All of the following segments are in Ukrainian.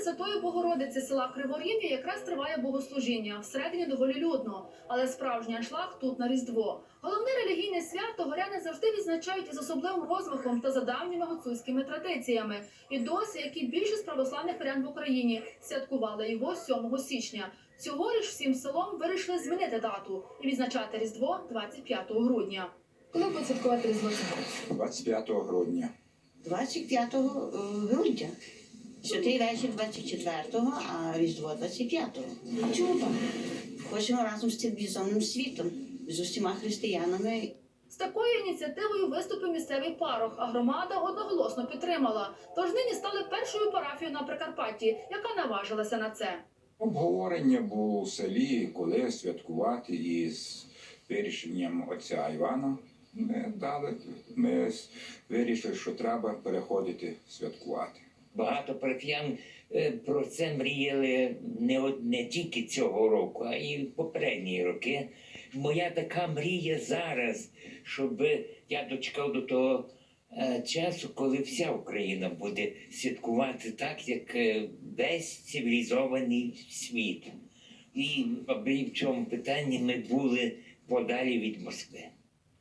Пресвятої Богородиці села Криворів'я якраз триває богослужіння. Всередині доволі людно, але справжній аншлаг тут на Різдво. Головне релігійне свято горяни завжди відзначають із особливим розмахом та за давніми гуцульськими традиціями. І досі, як і більшість православних вірян в Україні, святкували його 7 січня. Цьогоріч всім селом вирішили змінити дату і відзначати Різдво 25 грудня. Коли будуть святкувати Різдво цього? 25 грудня. 25 е, грудня. Святий вечір 24-го, а Різдво 25-го. А чому так? Хочемо разом з цивілізованим світом, з усіма християнами. З такою ініціативою виступив місцевий парох, а громада одноголосно підтримала. Тож нині стали першою парафією на Прикарпатті, яка наважилася на це. Обговорення було в селі, коли святкувати із вирішенням отця Івана. Ми дали, ми вирішили, що треба переходити святкувати. Багато парафіян е, про це мріяли не, не тільки цього року, а й попередні роки. Моя така мрія зараз, щоб я дочекав до того е, часу, коли вся Україна буде святкувати так, як е, весь цивілізований світ. І в цьому питанні ми були подалі від Москви.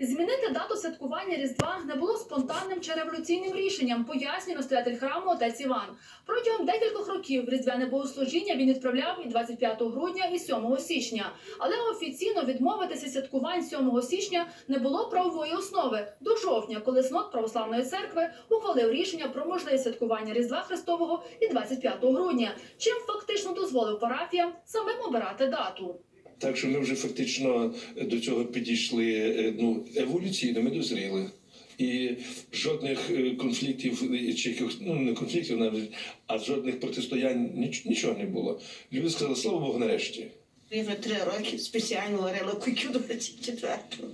Змінити дату святкування Різдва не було спонтанним чи революційним рішенням, пояснює настоятель храму отець Іван. Протягом декількох років різдвяне богослужіння він відправляв і 25 грудня, і 7 січня. Але офіційно відмовитися святкувань 7 січня не було правової основи до жовтня, коли снод православної церкви ухвалив рішення про можливість святкування Різдва Христового і 25 грудня, чим фактично дозволив парафіям самим обирати дату. Так що ми вже фактично до цього підійшли е, ну, еволюційно, ми дозріли. І жодних е, конфліктів е, чи ну не конфліктів навіть, а жодних протистоянь ніч, нічого не було. Люди сказали, слава Богу, нарешті. Вже три роки спеціально варила кутю 24-го.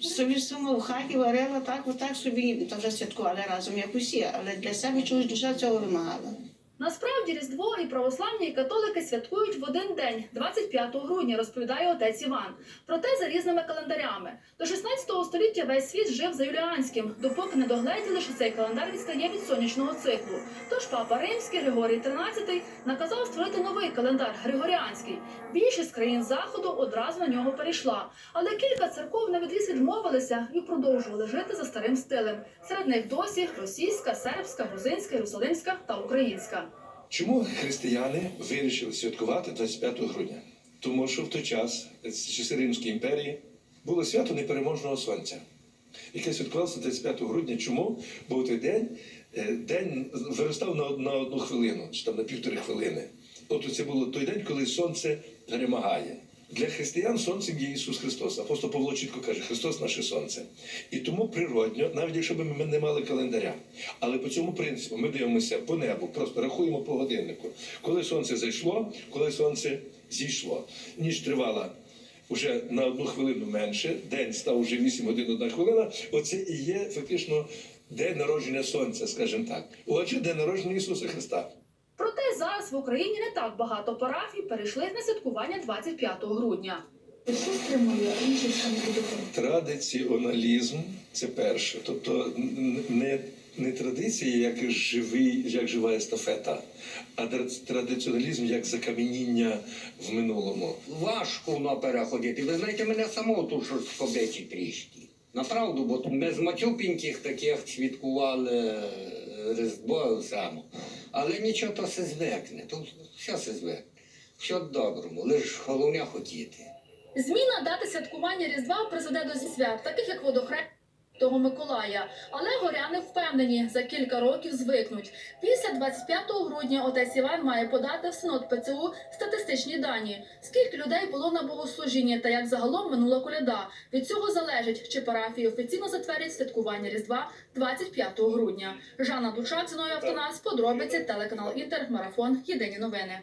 Собі сама в хаті варила так, отак собі, та вже святкували разом, як усі, але для себе чогось душа цього вимагала. Насправді Різдво і православні і католики святкують в один день, 25 грудня, розповідає отець Іван. Проте за різними календарями. До 16 століття весь світ жив за юліанським, допоки не догледіли, що цей календар відстає від сонячного циклу. Тож папа Римський Григорій XIII наказав створити новий календар Григоріанський. Більшість країн заходу одразу на нього перейшла. Але кілька церков на відріз відмовилися і продовжували жити за старим стилем. Серед них досі російська, сербська, грузинська, єрусалимська та українська. Чому християни вирішили святкувати 25 грудня? Тому що в той час, з часи Римської імперії, було свято непереможного сонця, яке святкувалося 25 грудня. Чому? Бо в той день е, день виростав на одну хвилину, чи там на півтори хвилини. От це було той день, коли сонце перемагає. Для християн сонцем є Ісус Христос. Апостол Павло чітко каже, Христос наше сонце. І тому природньо, навіть якщо б ми не мали календаря, але по цьому принципу ми дивимося по небу, просто рахуємо по годиннику. Коли сонце зайшло, коли сонце зійшло. Ніч тривала вже на одну хвилину менше, день став вже 8 годин одна хвилина. Оце і є фактично день народження сонця, скажімо так. Отже, день народження Ісуса Христа. Проте зараз в Україні не так багато парафій перейшли на святкування 25 грудня. Що стримує інші Традиціоналізм це перше. Тобто не, не традиція як живий, як жива естафета, а традиціоналізм як закам'яніння в минулому. Важко на переходити. Ви знаєте, мене самого тут щось скобечі трішки. Направду, бо ми з матюпіньких таких святкували е, Різдво само. Але нічого то все звикне. Тут все все звикне. Все доброму, лише головне хотіти. Зміна дати святкування Різдва призведе до свят, таких як водохрест того Миколая. Але горяни впевнені, за кілька років звикнуть. Після 25 грудня отець Іван має подати в синод ПЦУ статистичні дані. Скільки людей було на богослужінні та як загалом минула коляда. Від цього залежить, чи парафії офіційно затвердять святкування Різдва 25 грудня. Жанна Дучак, Зіною Автонас, подробиці, телеканал Інтер, Марафон, Єдині новини.